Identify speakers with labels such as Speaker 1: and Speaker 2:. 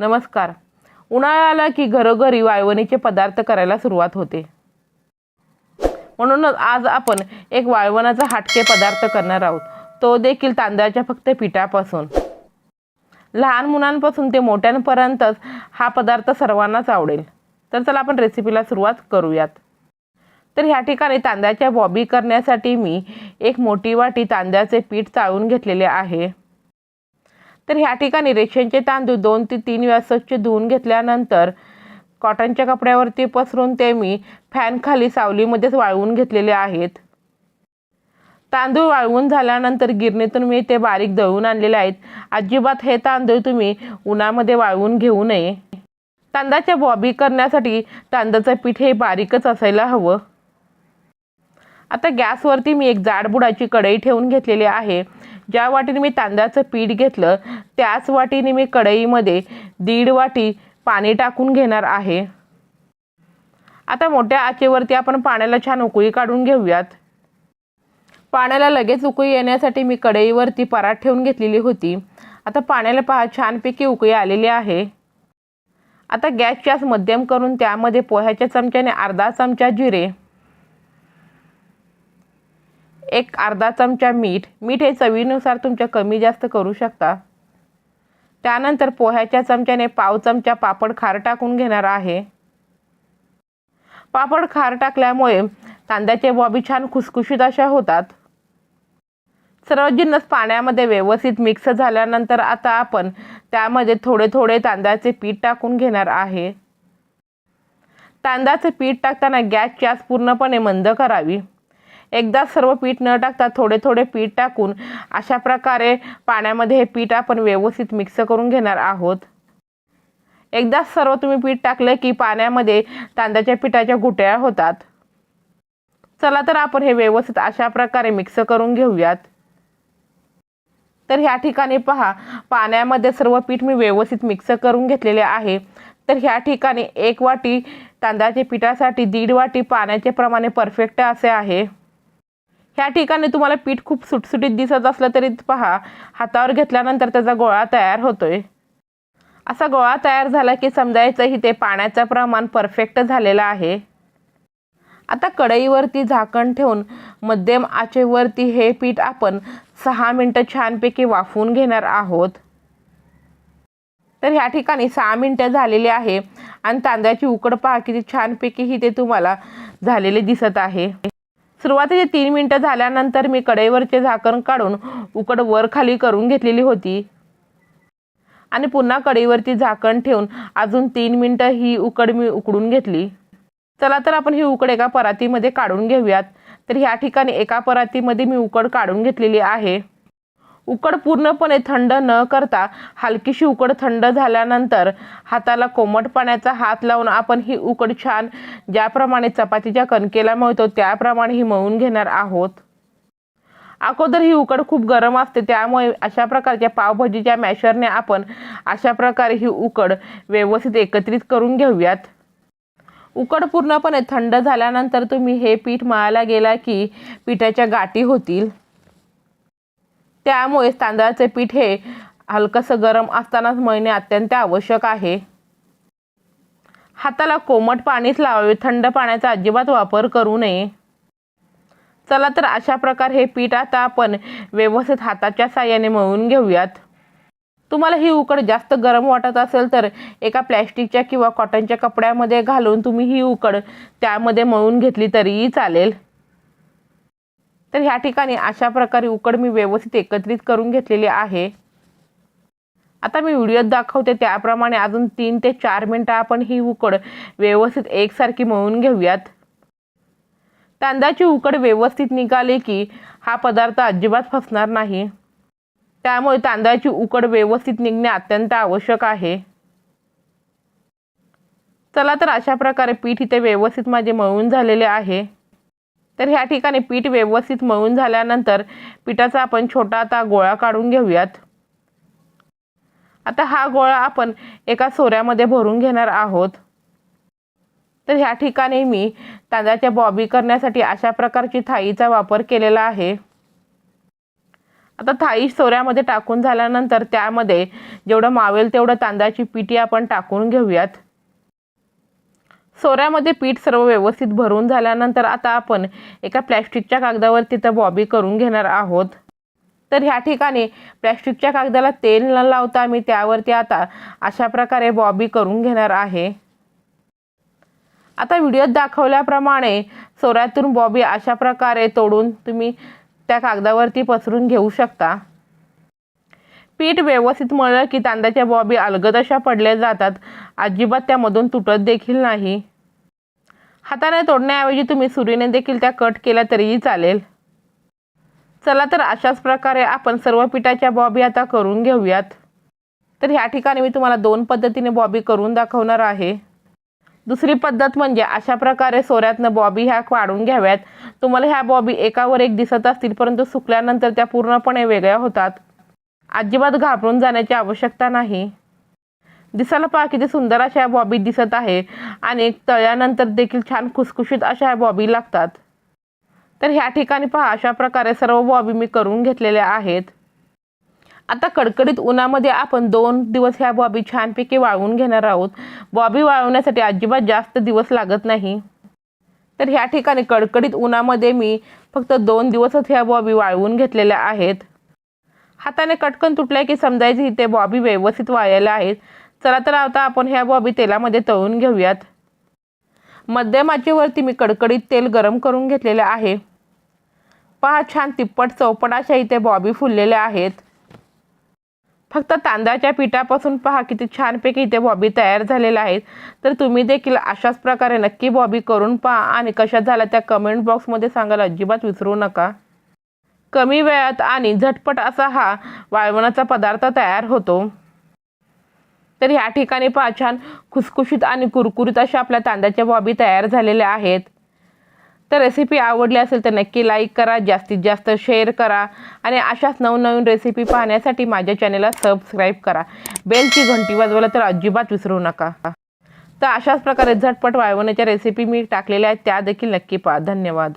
Speaker 1: नमस्कार. उन्हाळा आला की घरोघरी वाळवणीचे पदार्थ करायला सुरुवात होते. म्हणूनच आज आपण एक वाळवणाचा हाटके पदार्थ करणार आहोत. तो देखील तांदळाच्या फक्त पिठापासून. लहान मुलांपासून ते मोठ्यांपर्यंतच हा पदार्थ सर्वांनाच आवडेल. तर चला आपण रेसिपीला सुरुवात करूयात. तर ह्या ठिकाणी तांदळाच्या बॉबी करण्यासाठी मी एक मोठी वाटी तांदळाचे पीठ चाळून घेतलेले आहे. तर ह्या ठिकाणी रेशनचे तांदूळ दोन ते तीन वेळा स्वच्छ धुवून घेतल्यानंतर कॉटनच्या कपड्यावरती पसरून ते मी फॅनखाली सावलीमध्येच वाळवून घेतलेले आहेत. तांदूळ वाळवून झाल्यानंतर गिरणीतून मी ते बारीक दळून आणलेले आहेत. अजिबात हे तांदूळ तुम्ही उन्हामध्ये वाळवून घेऊ नये. तांदळाच्या बॉबी करण्यासाठी तांदळाचं पीठ हे बारीकच असायला हवं. आता गॅसवरती मी एक जाड बुडाची कढई ठेवून घेतलेली आहे. ज्या वाटीने मी तांदळाचं पीठ घेतलं त्याच वाटीने मी कढईमध्ये दीड वाटी पाणी टाकून घेणार आहे. आता मोठ्या आचेवरती आपण पाण्याला छान उकळी काढून घेऊयात. पाण्याला लगेच उकळी येण्यासाठी मी कढईवरती परात ठेवून घेतलेली होती. आता पाण्याला पहा छानपैकी उकळी आलेली आहे. आता गॅस मध्यम करून त्यामध्ये पोह्याच्या चमच्याने अर्धा चमचा जिरे एक अर्धा चमचा मीठ. मीठ हे चवीनुसार तुमच्या कमी जास्त करू शकता. त्यानंतर पोह्याच्या चमच्याने पाव चमचा पापड खार टाकून घेणार आहे. पापड खार टाकल्यामुळे तांदळाचे बॉबी छान खुसखुशीत अशा होतात. सर्व जिन्नस पाण्यामध्ये व्यवस्थित मिक्स झाल्यानंतर आता आपण त्यामध्ये थोडे थोडे तांदळाचे पीठ टाकून घेणार आहे. तांदळाचे पीठ टाकताना गॅसची आस पूर्णपणे मंद करावी. एकदा सर्व पीठ न टाकता थोडे थोडे पीठ टाकून अशा प्रकारे पाण्यामध्ये हे पीठ आपण व्यवस्थित मिक्स करून घेणार आहोत. एकदा सर्व तुम्ही पीठ टाकलं की पाण्यामध्ये तांदळाच्या पिठाच्या गुट्या होतात. चला तर आपण हे व्यवस्थित अशा प्रकारे मिक्स करून घेऊयात. तर ह्या ठिकाणी पहा पाण्यामध्ये सर्व पीठ मी व्यवस्थित मिक्स करून घेतलेले आहे. तर ह्या ठिकाणी एक वाटी तांदळाच्या पिठासाठी दीड वाटी पाण्याचे प्रमाणे परफेक्ट असे आहे. ह्या ठिकाणी तुम्हाला पीठ खूप सुटसुटीत दिसत असलं तरी पहा हातावर घेतल्यानंतर त्याचा गोळा तयार होतोय. असा गोळा तयार झाला की समजायचं ही ते पाण्याचं प्रमाण परफेक्ट झालेलं आहे. आता कढईवरती झाकण ठेवून मध्यम आचेवरती हे पीठ आपण सहा मिनटं छानपैकी वाफवून घेणार आहोत. तर ह्या ठिकाणी सहा मिनटं झालेली आहे आणि तांदळाची उकड पहा किती छानपैकी ही ते तुम्हाला झालेले दिसत आहे. सुरुवातीचे तीन मिनटं झाल्यानंतर मी कढईवरचे झाकण काढून उकड वर खाली करून घेतलेली होती. आणि पुन्हा कढईवरती झाकण ठेवून अजून तीन मिनटं ही उकड मी उकडून घेतली. चला तर आपण ही उकड एका परातीमध्ये काढून घेऊयात. तर ह्या ठिकाणी एका परातीमध्ये मी उकड काढून घेतलेली आहे. उकड पूर्णपणे थंड न करता हलकीशी उकड थंड झाल्यानंतर हाताला कोमट पाण्याचा हात लावून आपण ही उकड छान ज्याप्रमाणे चपातीच्या कणकेला मळतो त्याप्रमाणे ही मळून घेणार आहोत. अगोदर ही उकड खूप गरम असते त्यामुळे अशा प्रकारच्या पावभाजीच्या मॅशरने आपण अशा प्रकारे ही उकड व्यवस्थित एकत्रित करून घेऊयात. उकड पूर्णपणे थंड झाल्यानंतर तुम्ही हे पीठ मळायला गेला की पिठाच्या गाठी होतील. त्यामुळे तांदळाचे पीठ हे हलकंसं गरम असतानाच मळणे अत्यंत आवश्यक आहे. हाताला कोमट पाणीच लावावे थंड पाण्याचा अजिबात वापर करू नये. चला तर अशा प्रकारे हे पीठ आता आपण व्यवस्थित हाताच्या साह्याने मळून घेऊयात. तुम्हाला ही उकड जास्त गरम वाटत असेल तर एका प्लॅस्टिकच्या किंवा कॉटनच्या कपड्यामध्ये घालून तुम्ही ही उकड त्यामध्ये मळून घेतली तरीही चालेल. तर ह्या ठिकाणी अशा प्रकारे उकड मी व्यवस्थित एकत्रित करून घेतलेली आहे. आता मी व्हिडिओत दाखवते त्याप्रमाणे अजून तीन ते चार मिनटं आपण ही उकड व्यवस्थित एकसारखी मळून घेऊयात. तांदळाची उकड व्यवस्थित निघाली की हा पदार्थ अजिबात फसणार नाही. त्यामुळे तांदळाची उकड व्यवस्थित निघणे अत्यंत आवश्यक आहे. चला तर अशा प्रकारे पीठ इथे व्यवस्थित माझे मळून झालेले आहे. तर ह्या ठिकाणी पीठ व्यवस्थित मळून झाल्यानंतर पिठाचा आपण छोटा आता गोळा काढून घेऊयात. आता हा गोळा आपण एका सोऱ्यामध्ये भरून घेणार आहोत. तर ह्या ठिकाणी मी तांदळाच्या बॉबी करण्यासाठी अशा प्रकारची थाळीचा वापर केलेला आहे. आता थाई सोऱ्यामध्ये टाकून झाल्यानंतर त्यामध्ये जेवढं मावेल तेवढं तांदळाची पिठी आपण टाकून घेऊयात. सोऱ्यामध्ये पीठ सर्व व्यवस्थित भरून झाल्यानंतर आता आपण एका प्लॅस्टिकच्या कागदावर तिथं बॉबी करून घेणार आहोत. तर ह्या ठिकाणी प्लॅस्टिकच्या कागदाला तेल न लावता मी त्यावरती आता अशा प्रकारे बॉबी करून घेणार आहे. आता व्हिडिओत दाखवल्याप्रमाणे सोऱ्यातून बॉबी अशा प्रकारे तोडून तुम्ही त्या कागदावरती पसरून घेऊ शकता. पीठ व्यवस्थित मळलं की तांदळाच्या बॉबी अलगद अशा पडल्या जातात. अजिबात त्यामधून तुटत देखील नाही. हाताने तोडण्याऐवजी तुम्ही सुरीने देखील त्या कट केल्या तरीही चालेल. चला तर अशाच प्रकारे आपण सर्व पिठाच्या बॉबी आता करून घेऊयात. तर ह्या ठिकाणी मी तुम्हाला दोन पद्धतीने बॉबी करून दाखवणार आहे. दुसरी पद्धत म्हणजे अशा प्रकारे सोऱ्यातनं बॉबी ह्या वाढून घ्याव्यात. तुम्हाला ह्या बॉबी एकावर एक दिसत असतील परंतु सुकल्यानंतर त्या पूर्णपणे वेगळ्या होतात. अजिबात घाबरून जाण्याची आवश्यकता नाही. दिसायला पहा किती सुंदर अशा बॉबी दिसत आहे आणि तळल्यानंतर देखील छान खुसखुशीत अशा ह्या बॉबी लागतात. तर ह्या ठिकाणी पहा अशा प्रकारे सर्व बॉबी मी करून घेतलेल्या आहेत. आता कडकडीत उन्हामध्ये आपण दोन दिवस ह्या बॉबी छानपैकी वाळवून घेणार आहोत. बॉबी वाळवण्यासाठी अजिबात जास्त दिवस लागत नाही. तर ह्या ठिकाणी कडकडीत उन्हामध्ये मी फक्त दोन दिवसच ह्या बॉबी वाळवून घेतलेल्या आहेत. हाताने कटकन तुटल्या की समजायची इथे बॉबी व्यवस्थित वाळलेल्या आहेत चला तर आता आपण ह्या बॉबी तेलामध्ये तळून घेऊयात. मध्यम आचेवरती मी कडकडीत तेल गरम करून घेतलेले आहे. पहा छान तिप्पट चौपट अशा इथे बॉबी फुललेल्या आहेत. फक्त तांदळाच्या पिठापासून पहा किती छानपैकी इथे बॉबी तयार झालेल्या आहेत. तर तुम्ही देखील अशाच प्रकारे नक्की बॉबी करून पहा आणि कशा झाल्या त्या कमेंट बॉक्समध्ये सांगायला अजिबात विसरू नका. कमी वेळात आणि झटपट असा हा वाळवणाचा पदार्थ तयार होतो. तर ह्या ठिकाणी पहा छान खुसखुशीत आणि कुरकुरीत अशा आपल्या तांदळाच्या बॉबी तयार झालेल्या आहेत. तर रेसिपी आवडली असेल तर नक्की लाईक करा जास्तीत जास्त शेअर करा आणि अशाच नवनवीन रेसिपी पाहण्यासाठी माझ्या चॅनेलला सबस्क्राईब करा. बेलची घंटी वाजवायला तर अजिबात विसरू नका. तर अशाच प्रकारे झटपट वाळवण्याच्या रेसिपी मी टाकलेल्या आहेत त्या देखील नक्की पहा. धन्यवाद.